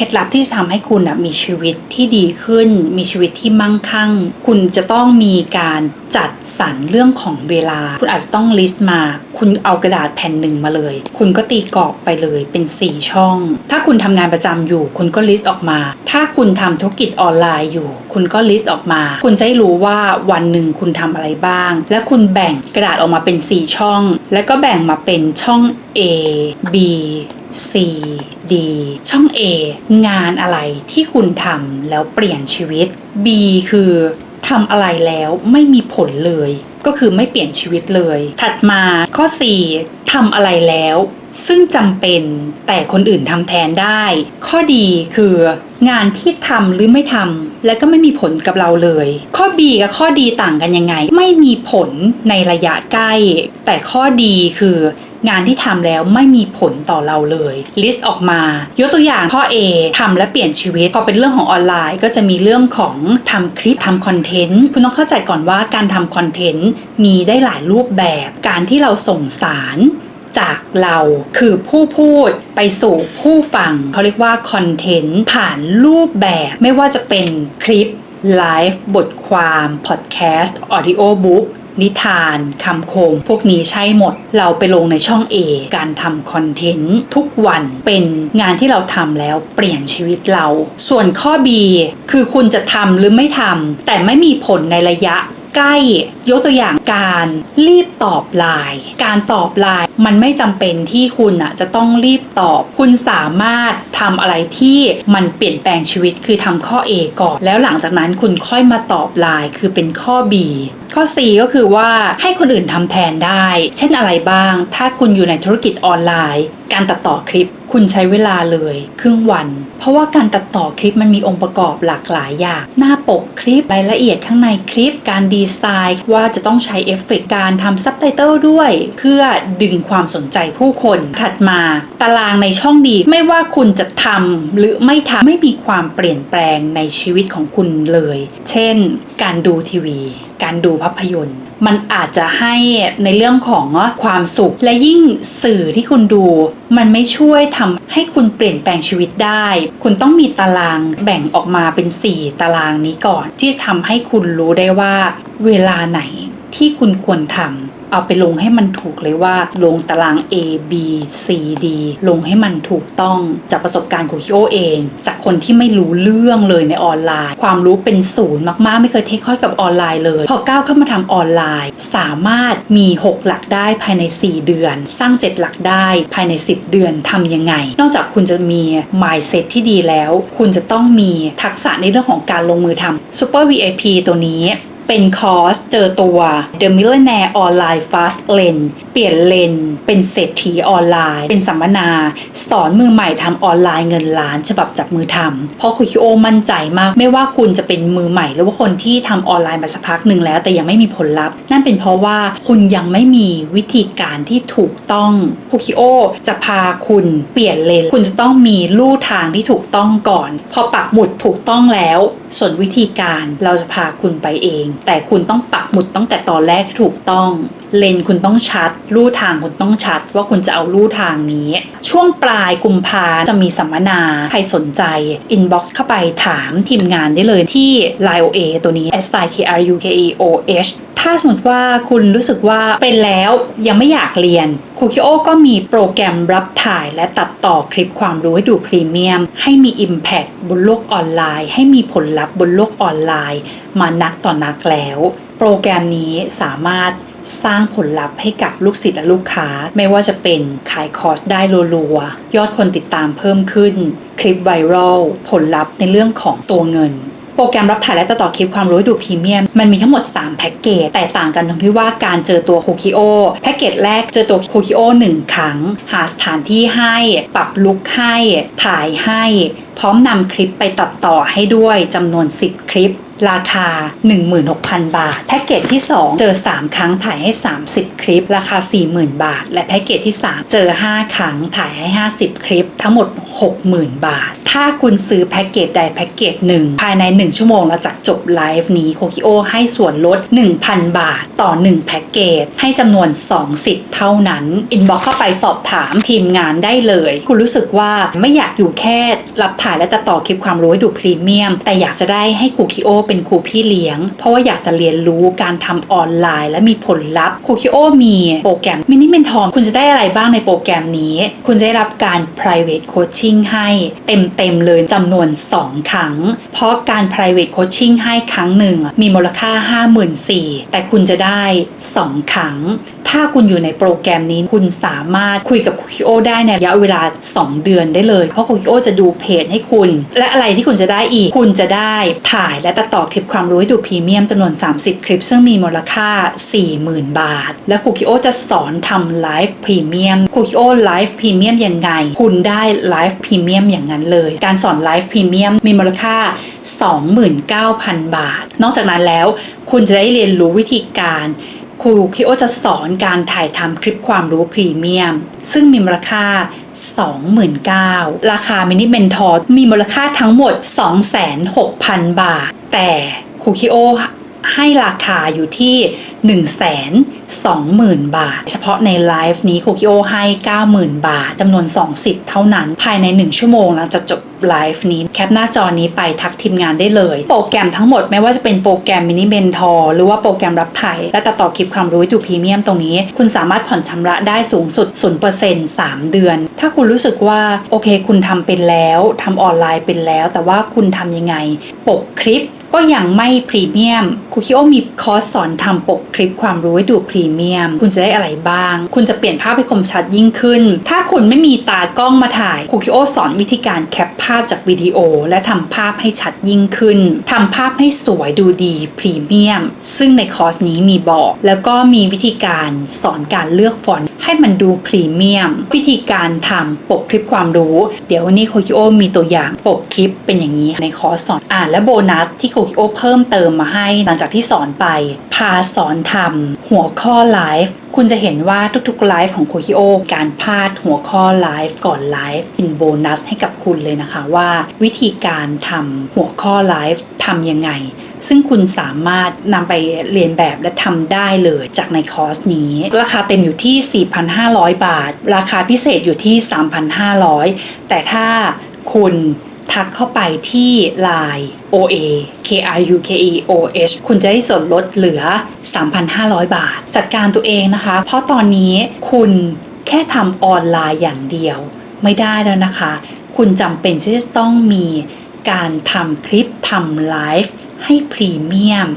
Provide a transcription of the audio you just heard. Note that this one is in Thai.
เคล็ดลับที่จะทำให้คุณอะมีชีวิตที่ดีขึ้น มีชีวิตที่มั่งคั่ง คุณจะต้องมีการจัดสรรเรื่องของเวลา คุณอาจจะต้องลิสต์มา คุณเอากระดาษแผ่นหนึ่งมาเลย คุณก็ตีกรอบไปเลยเป็น 4 ช่อง ถ้าคุณทำงานประจำอยู่ คุณก็ลิสต์ออกมา ถ้าคุณทำธุรกิจออนไลน์อยู่ คุณก็ลิสต์ออกมา คุณจะได้รู้ว่าวันหนึ่งคุณทำอะไรบ้าง และคุณแบ่งกระดาษออกมาเป็น 4 ช่อง แล้วก็แบ่งมาเป็นช่อง A B C D ช่อง A งานอะไรที่คุณทำแล้วเปลี่ยนชีวิต B คือทำอะไรแล้วไม่มีผลเลย ก็คือไม่เปลี่ยนชีวิตเลย ถัดมาข้อ 4ทำอะไรแล้ว ซึ่งจำเป็นแต่คนอื่นทำแทนได้ ข้อดีคืองานที่ทำหรือไม่ทำและก็ไม่มีผลกับเราเลย ข้อ B กับข้อดีต่างกันยังไง ไม่มีผลในระยะใกล้ แต่ข้อดีคือ งานที่ทำแล้วไม่มีผลต่อเราเลยลิสต์ออกมายกตัวอย่างข้อ A ทำและเปลี่ยนชีวิต พอเป็นเรื่องของออนไลน์ ก็จะมีเรื่องของทำคลิปทำคอนเทนต์คุณต้องเข้าใจก่อนว่าการทำคอนเทนต์มีได้หลายรูปแบบ การที่เราส่งสารจากเราคือผู้พูดไปสู่ผู้ฟังเขาเรียกว่าคอนเทนต์ผ่านรูปแบบไม่ว่าจะเป็นคลิปไลฟ์บทความ พอดแคสต์ ออดิโอบุ๊ก นิทานคำคม พวกนี้ใช่หมด เราไปลงในช่อง A การทำคอนเทนต์ทุกวันเป็นงานที่เราทำแล้วเปลี่ยนชีวิตเรา ส่วนข้อ B คือคุณจะทำหรือไม่ทำแต่ไม่มีผลในระยะใกล้ยกตัวอย่างการรีบตอบไลน์การตอบไลน์มันไม่จำเป็นที่คุณอะจะต้องรีบตอบ คุณสามารถทำอะไรที่มันเปลี่ยนแปลงชีวิตคือทำข้อ A ก่อน แล้วหลังจากนั้นคุณค่อยมาตอบไลน์คือเป็นข้อ B ข้อ C ก็คือว่าให้คนอื่นทำแทนได้ เช่นอะไรบ้าง ถ้าคุณอยู่ในธุรกิจออนไลน์ การตัดต่อคลิปคุณใช้เวลาเลยครึ่งวัน เพราะว่าการตัดต่อคลิปมันมีองค์ประกอบหลากหลายอย่าง หน้าปกคลิปรายละเอียดข้างในคลิป การดีไซน์ว่าจะต้องใช้เอฟเฟกต์การทำซับไตเติลด้วย เพื่อดึงความสนใจผู้คน ถัดมาตารางในช่องดี ไม่ว่าคุณจะทำหรือไม่ทำไม่มีความเปลี่ยนแปลงในชีวิตของคุณเลย เช่น การดูทีวี การดูภาพยนตร์ มันอาจจะให้ในเรื่องของความสุข และยิ่งสื่อที่คุณดู มันไม่ช่วยทำให้คุณเปลี่ยนแปลงชีวิตได้ คุณต้องมีตารางแบ่งออกมาเป็น 4 ตารางนี้ก่อน ที่จะทำให้คุณรู้ได้ว่า เวลาไหนที่คุณควรทำ เอาไปลงให้มันถูกเลยว่า ลงตาราง A B C D ลงให้มันถูกต้องจากประสบการณ์ของคิโอเอง จากคนที่ไม่รู้เรื่องเลยในออนไลน์ ความรู้เป็นศูนย์มากๆ ไม่เคยเทคค่อยกับออนไลน์เลย พอก้าวเข้ามาทำออนไลน์ สามารถมี 6 หลักได้ภายใน 4 เดือน สร้าง 7 หลักได้ภายใน 10 เดือนทำยังไง นอกจากคุณจะมี mindset ที่ดีแล้ว คุณจะต้องมีทักษะในเรื่องของการลงมือทำ Super VIP ตัวนี้ เป็นคอร์สเจอตัว The Millionaire Online Fast Lane เปลี่ยนเลน เป็นเศรษฐีออนไลน์ เป็นสัมมนา สอนมือใหม่ทำออนไลน์เงินล้าน ฉบับจับมือทำเพราะคุยคิโอมั่นใจมาก ไม่ว่าคุณจะเป็นมือใหม่ หรือว่าคนที่ทำออนไลน์มาสักพักหนึ่งแล้ว แต่ยังไม่มีผลลัพธ์ นั่นเป็นเพราะว่าคุณยังไม่มีวิธีการที่ถูกต้องคุคิโอจะพาคุณเปลี่ยนเลน คุณจะต้องมีลู่ทางที่ถูกต้องก่อน พอปักหมุดถูกต้องแล้ว ส่วนวิธีการเราจะพาคุณไปเองแต่คุณต้องปักหมุดตั้งแต่ตอนแรกให้ถูกต้อง เลนคุณต้องชัดลู่ทางคุณต้องชัด ว่าคุณจะเอาลู่ทางนี้ ช่วงปลายกุมภาจะมีสัมมนา ใครสนใจ inbox เข้าไปถามทีมงานได้เลยที่ line OA ตัวนี้ s i k r u k e o h ถ้าสมมติว่าคุณรู้สึกว่าเป็นแล้วยังไม่อยากเรียนคูคิโอก็มีโปรแกรมรับถ่ายและตัดต่อคลิปความรู้ให้ดูพรีเมียม ให้มี Impact บนโลกออนไลน์ ให้มีผลลัพธ์บนโลกออนไลน์ มานักต่อนักแล้ว โปรแกรมนี้สามารถ สร้างผลลัพธ์ให้กับลูกศิษย์และลูกค้า ไม่ว่าจะเป็นขายคอร์สได้รัวๆ ยอดคนติดตามเพิ่มขึ้น คลิปไวรัลผลลัพธ์ในเรื่องของตัวเงินโปรแกรมรับถ่ายและตัดต่อคลิปความรู้ดูพรีเมียม มันมีทั้งหมด 3 แพ็กเกจแต่ต่างกันตรงที่ว่าการเจอตัวคูคิโอแพ็กเกจแรกเจอตัวคูคิโอ1 ครั้ง หาสถานที่ให้ ปรับลุคให้ ถ่ายให้ พร้อมนำคลิปไปตัดต่อให้ด้วยจำนวน 10 คลิป ราคา 16,000 บาท แพ็กเกจที่ 2 เจอ 3 ครั้งถ่ายให้ 30 คลิป ราคา 40,000 บาท และแพ็กเกจที่ 3 เจอ 5 ครั้งถ่ายให้ 50 คลิป ทั้งหมด 60,000 บาท ถ้าคุณซื้อแพ็กเกจใดแพ็กเกจหนึ่งภายใน 1 ชั่วโมงหลังจากจบไลฟ์นี้โคคิโอให้ส่วนลด 1,000 บาท ต่อ 1 แพ็กเกจให้จำนวน 2 สิทธิ์เท่านั้นอินบ็อกเข้าไปสอบถามทีมงานได้เลย คุณรู้สึกว่าไม่อยากอยู่แค่รับถ่ายและตัดต่อคลิปความรู้ให้ดูพรีเมียม แต่อยากจะได้ให้คูคิโอเป็นครูพี่เลี้ยง เพราะว่าอยากจะเรียนรู้การทำออนไลน์ และมีผลลัพธ์ครูคิโอมีโปรแกรมมินิเมนทอร์คุณจะได้อะไรบ้างในโปรแกรมนี้ คุณจะได้รับการ private coaching ให้เต็มๆเลยจำนวน 2 ครั้ง เพราะการ private coaching ให้ครั้งหนึ่งมีมูลค่า 54,000แต่คุณจะได้ 2 ครั้ง ถ้าคุณอยู่ในโปรแกรมนี้คุณสามารถคุยกับครูคิโอได้ในระยะเวลา 2 เดือนได้เลย เพราะครูคิโอจะดูเพจให้คุณ และอะไรที่คุณจะได้อีก คุณจะได้ถ่ายและตัดต่อคลิปความรู้ให้ดูพรีเมียมจำนวน 30 คลิป ซึ่งมีมูลค่า 40,000 บาท และครูคิโอจะสอนทำไลฟ์พรีเมียมครูคิโอไลฟ์พรีเมียมยังไง คุณได้ไลฟ์พรีเมียมอย่างนั้นเลย การสอนไลฟ์พรีเมียมมีมูลค่า 29,000 บาท นอกจากนั้นแล้ว คุณจะได้เรียนรู้วิธีการครูคิโอจะสอนการถ่ายทำคลิปความรู้พรีเมียม ซึ่งมีมูลค่า 29,000ราคามินิเมนทอร์มีมูลค่าทั้งหมด 26,000 บาท แต่คูคิโอให้ราคาอยู่ที่ 120,000 บาท เฉพาะในไลฟ์นี้คูคิโอให้ 90,000 บาทจำนวน 2 สิทธิ์เท่านั้น ภายใน 1 ชั่วโมงหลังจากจบไลฟ์นี้ แคปหน้าจอนี้ไปทักทีมงานได้เลย โปรแกรมทั้งหมดไม่ว่าจะเป็นโปรแกรมมินิเมนทอร์หรือว่าโปรแกรมรับถ่ายและตัดต่อคลิปความรู้ดูพรีเมียมตรงนี้ คุณสามารถผ่อนชำระได้สูงสุด 0% 3 เดือน ถ้าคุณรู้สึกว่าโอเค คุณทำเป็นแล้วทำออนไลน์เป็นแล้ว แต่ว่าคุณทำยังไงปกคลิป ก็ยังไม่พรีเมียมครูคิโอมีคอร์สสอนทำปกคลิปความรู้ให้ดูพรีเมียม คุณจะได้อะไรบ้าง คุณจะเปลี่ยนภาพให้คมชัดยิ่งขึ้น ถ้าคุณไม่มีตากล้องมาถ่ายครูคิโอสอนวิธีการแคปภาพจากวิดีโอ และทำภาพให้ชัดยิ่งขึ้นทำภาพให้สวยดูดีพรีเมียม ซึ่งในคอร์สนี้มีบอก แล้วก็มีวิธีการสอนการเลือกฟอนต์ให้มันดูพรีเมียม วิธีการทำปกคลิปความรู้ เดี๋ยววันนี้โคคิโอมีตัวอย่างปกคลิปเป็นอย่างนี้ในคอร์สสอนอ่านและโบนัสที่โคคิโอเพิ่มเติมมาให้หลังจากที่สอนไป พาสอนทำหัวข้อไลฟ์คุณจะเห็นว่าทุกๆไลฟ์ของโคคิโอการพาดหัวข้อไลฟ์ก่อนไลฟ์เป็นโบนัสให้กับคุณเลยนะคะว่า วิธีการทำหัวข้อไลฟ์ทำยังไง ซึ่งคุณสามารถนำไปเรียนแบบและทำได้เลยจากในคอร์สนี้ ราคาเต็มอยู่ที่ 4,500 บาท ราคาพิเศษอยู่ที่ 3,500 แต่ถ้าคุณ ทักเข้าไปที่ Line OA K R U K E O H คุณจะได้ส่วนลดเหลือ 3,500 บาท จัดการตัวเองนะคะ เพราะตอนนี้คุณแค่ทำออนไลน์อย่างเดียว ไม่ได้แล้วนะคะ คุณจำเป็นที่จะต้องมีการทำคลิปทำไลฟ์ให้พรีเมียม